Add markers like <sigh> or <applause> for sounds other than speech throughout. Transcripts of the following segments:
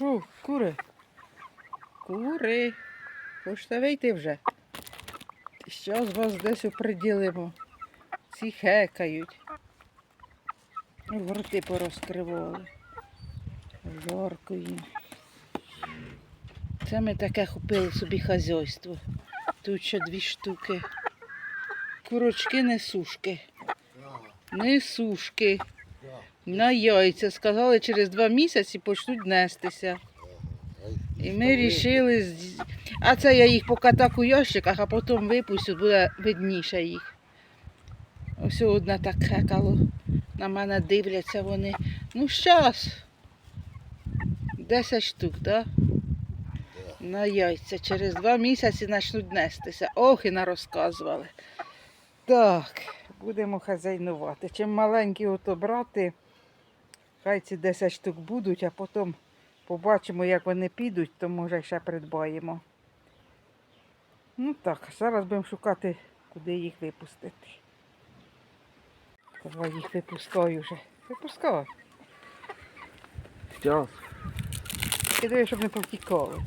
Що, кури? Кури. Хочете вийти вже? Щас вас десь оприділимо. Ці хекають. В роти порозкривали. Жарко. Це ми таке купили собі хазяйство. Тут ще дві штуки. Курочки несушки. Несушки. На яйця. Сказали, через два місяці почнуть нестися. І ми вирішили. А це я їх покатак у ящиках, а потім випустю, буде видніше їх. Ось одне так хекало. На мене дивляться вони. Ну, щас. 10 штук, так? Да? На яйця. Через два місяці почнуть нестися. Ох, і нарозказували. Так, будемо хазяйнувати. Чим маленькі ото брати, хай ці 10 штук будуть, а потім побачимо, як вони підуть, то може ще придбаємо. Ну так, зараз будемо шукати, куди їх випустити. Давай їх випускаю вже. Випускай. Сейчас. Кидаю, щоб не повтікали.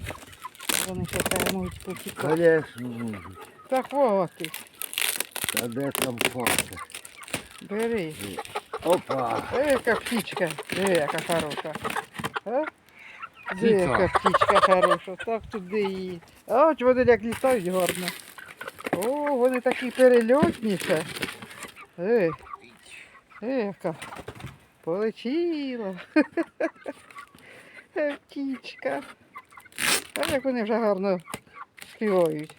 Вони ще те можуть повтікати. Конечно, можуть. Так хватить. Та де там факти? Бери. Опа! Птічка. Диви, яка хороша. Яка птічка хороша. Так туди її. А от вони як літають гарно. О, вони такі перельотні ще. Ей. Ей, яка. Полетіла. Е, Птічка. А як вони вже гарно співають.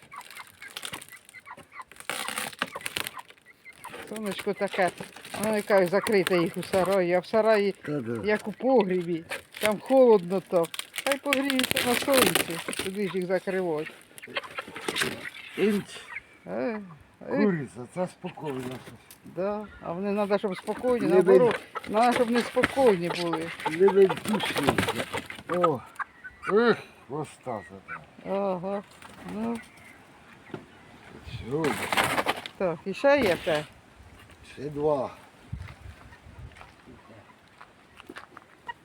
Сонечко таке, воно яка закрите їх у сараї, а в сараї, як у погрібі, там холодно так. Хай погріються на сонці, туди ж їх закривати. Інч. Е, е, Куриця, це спокійно. да. А вони треба, щоб спокійні, наоборот, треба, щоб не спокійні були. О! Ех, хвоста задав. Ага. Ну, Що? так, і ще є те. Ще два.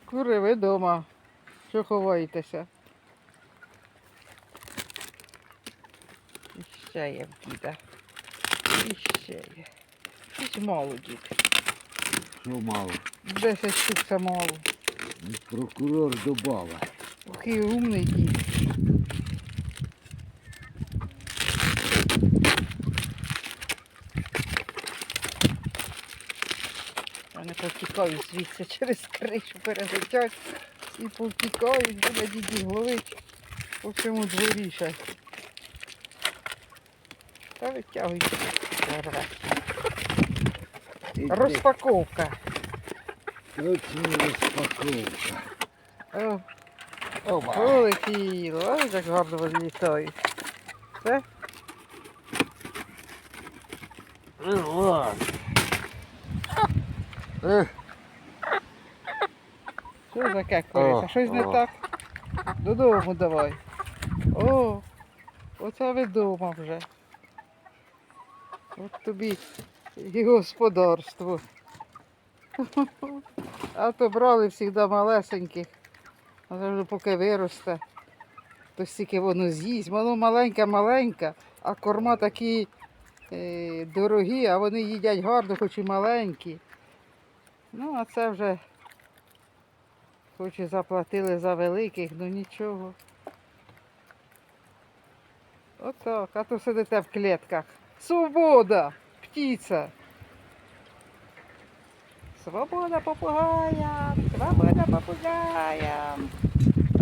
Кури, ви вдома. Що ховаєтеся? І ще є в діда. І ще є. Щось мало дід. Що мало? Десять штук це мало. Прокурор добавив. Який умний дід. Вони повтікають звідси через кришу перелетять і повтікають, буде дідів ловить по всьому дворі ще. Та витягуйте. Розпаковка. Точно розпаковка. О, полетіло. Ой, як гарно вони літають. Це Іван. Ех, Що таке куриця? Щось не так? Додому давай. О, оце ви вдома вже. От тобі і господарство. А то брали завжди малесеньких. А вже поки виросте, то стільки воно з'їсть. Воно маленьке-маленьке, а корма такі е, дорогі, а вони їдять гарно, хоч і маленькі. Ну, а це вже Хоч і заплатили за великих, ну нічого. Отак, а то сидите в клітках. Свобода! Птиця! Свобода попугаям! Свобода попугаям!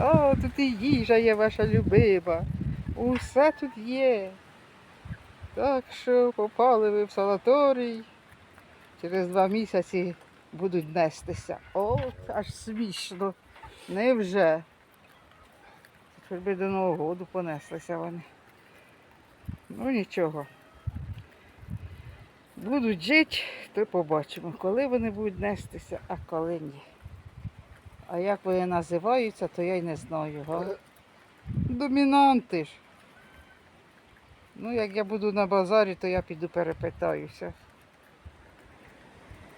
О, тут і їжа є ваша любима. Усе тут є. Так що попали ви в санаторій. Через два місяці будуть нестися. О, аж смішно. Невже? Хоч би до Нового року понеслися вони. Ну нічого. Будуть жити, то побачимо, коли вони будуть нестися, а коли ні. А як вони називаються, то я й не знаю. Га? Домінанти ж. Ну, як я буду на базарі, то я піду перепитаюся.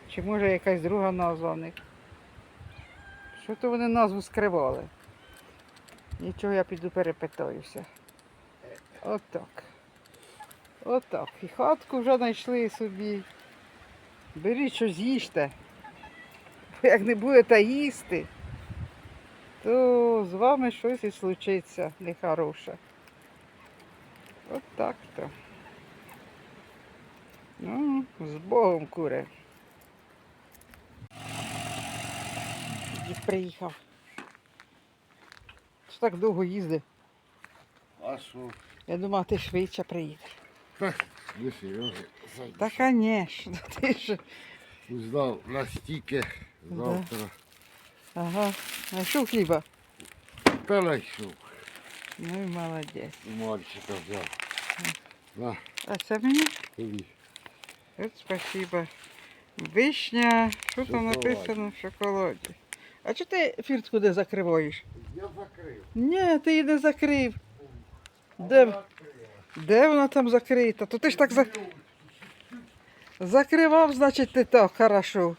Чи може якась друга назва в них? Що то вони назву скривали? Нічого, я піду перепитаюся. Отак. Отак. І хатку вже знайшли собі. Беріть щось їжте. Бо Як не будете їсти, то з вами щось і случиться нехороше. От так то. Ну, з Богом куре. Дід приїхав. Що так довго їздив? А що? Я думав, ти швидше приїдеш. Ви Сережа, Та, звісно, <laughs> ти ж. Узнав настільки завтра. Ага. Знайшов хліба. Та знайшов. Ну і молодець. У мальчика взяв. На, А це мені? тобі. От спасибо. Вишня. Що там Шоколаді. написано в шоколаді? А чого ти фіртку де закриваєш? Я закрив. Ні, ти її не закрив. Де, де вона там закрита? То ти ж так за... закривав, значить ти так, хорошо.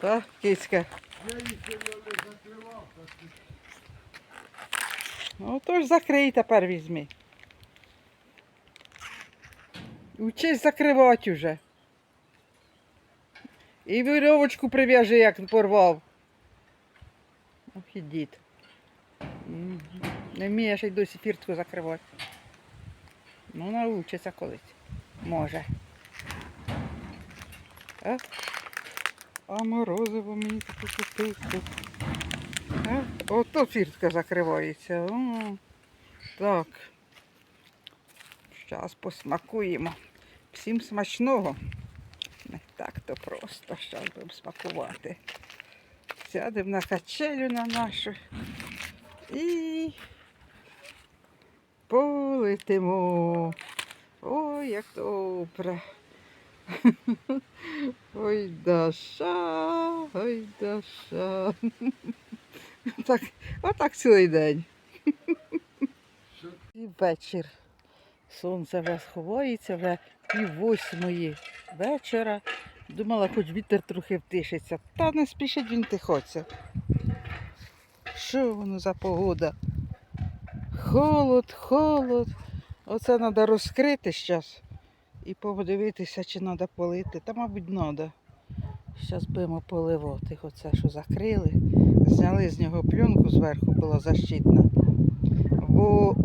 Так, кицька. Я їх не закривав, так Ну то ж закрий тепер візьми. Учись закривати вже. І вірьовочку прив'яжи, як порвав. Ох. Не вмієш й досі фіртку закривати. Ну, научиться колись. Може. А? А морозиво мені таке купити. Ото фіртка закривається. О, так. Зараз посмакуємо. Всім смачного. Не так то просто. Зараз будемо смакувати. Сядемо на качелю на нашу і полетимо. Ой, як добре. <laughs> Ой, Даша, ой, Даша. <laughs> Так, отак цілий день. І вечір. Сонце вже сховається, вже пів восьмої вечора. Думала, хоч вітер трохи втишиться. Та не спішить він тихоться. Що воно за погода? Холод, холод. Оце треба розкрити зараз і подивитися, чи треба полити. Та, мабуть, треба. Зараз будемо поливати. Оце, що закрили. Зняли з нього пленку зверху, була защитна. Бо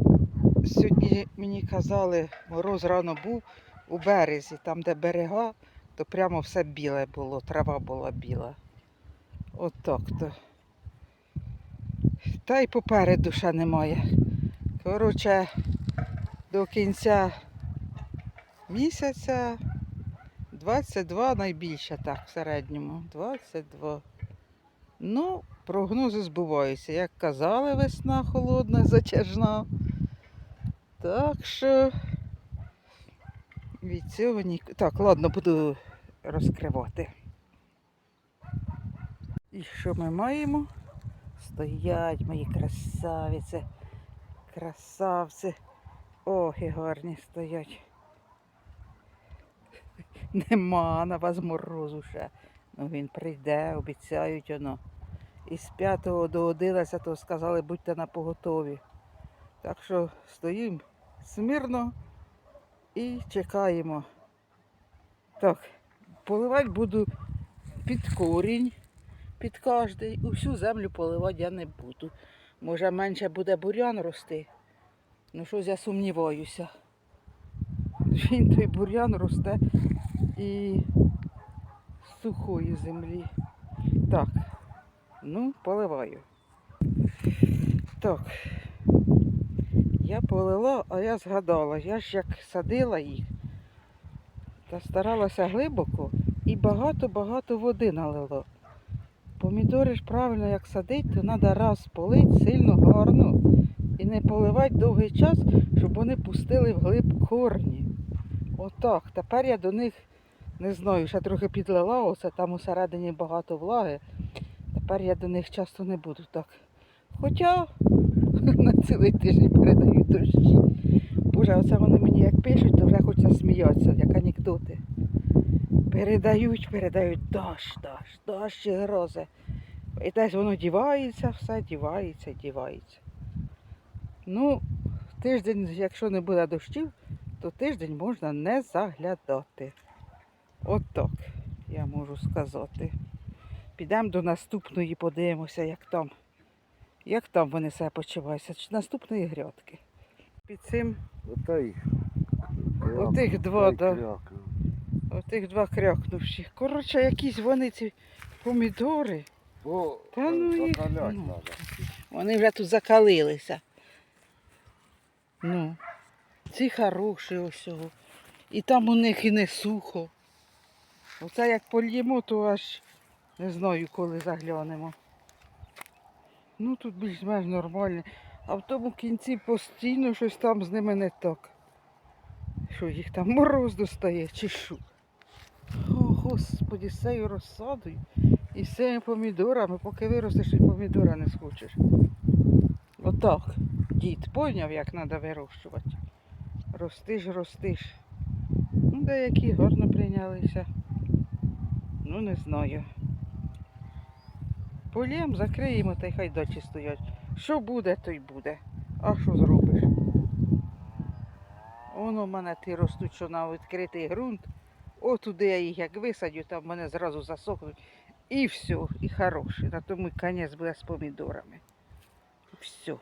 сьогодні мені казали, мороз рано був у березі, там, де берега, то прямо все біле було, трава була біла. От то. Та й попереду ще немає. Коротше, до кінця місяця 22 найбільше так, в середньому. 22. Ну, прогнози збуваються. Як казали, весна холодна, затяжна. Так що від цього ні. Так, ладно, буду розкривати. І що ми маємо? Стоять мої красавиці, красавці. Ох, і гарні стоять. Нема на вас морозу ще. Ну він прийде, обіцяють воно. І з 5 до 11 сказали, будьте на поготові. Так що стоїмо смирно і чекаємо. Так, поливати буду під корінь, під кожний. Усю землю поливати я не буду. Може менше буде бурян рости. Ну щось я сумніваюся. Він той бурян росте і з сухої землі. Так, ну, поливаю. Так. Я полила, а я згадала, я ж як садила їх, та старалася глибоко і багато-багато води налило. Помідори ж правильно як садить, то треба раз полити сильно гарно і не поливати довгий час, щоб вони пустили вглиб корні. Отак. Тепер я до них не знаю, ще трохи підлила, оце там усередині багато влаги. Тепер я до них часто не буду так. Хоча <laughs> на цілий тиждень передають дощі. Боже, оце вони мені як пишуть, то вже хочеться сміятися, як анекдоти. Передають, передають дощ, дощ, дощ і грози. І десь воно дівається, все дівається, дівається. Ну, тиждень, якщо не буде дощів, то тиждень можна не заглядати. От так, я можу сказати. Підемо до наступної, подивимося, як там. Як там вони себе почуваються? Чи наступної грядки? Під цим. Отих два, да. Отих два крякнувші. Коротше, якісь вони ці помідори. О, Та ну їх, ну. Вони вже тут закалилися. Ну, ці хороші ось. І там у них і не сухо. Оце як польємо, то аж не знаю, коли заглянемо. Ну тут більш-менш нормально. А в тому кінці постійно щось там з ними не так. Що їх там мороз достає чи що? О, з цією розсадою і з цими помідорами, поки виростеш і помідора не схочеш. Отак. Дід поняв, як треба вирощувати. Ростиш, ростиш. Ну, деякі гарно прийнялися. Ну, не знаю. Полєм закриємо та й хай дочі стоять. Що буде, то й буде. А що зробиш? Воно в мене ті ростуть, що на відкритий ґрунт. Отуди я їх як висадю, там мене зразу засохнуть. І все, і хороше. На тому і конець буде з помідорами. Все.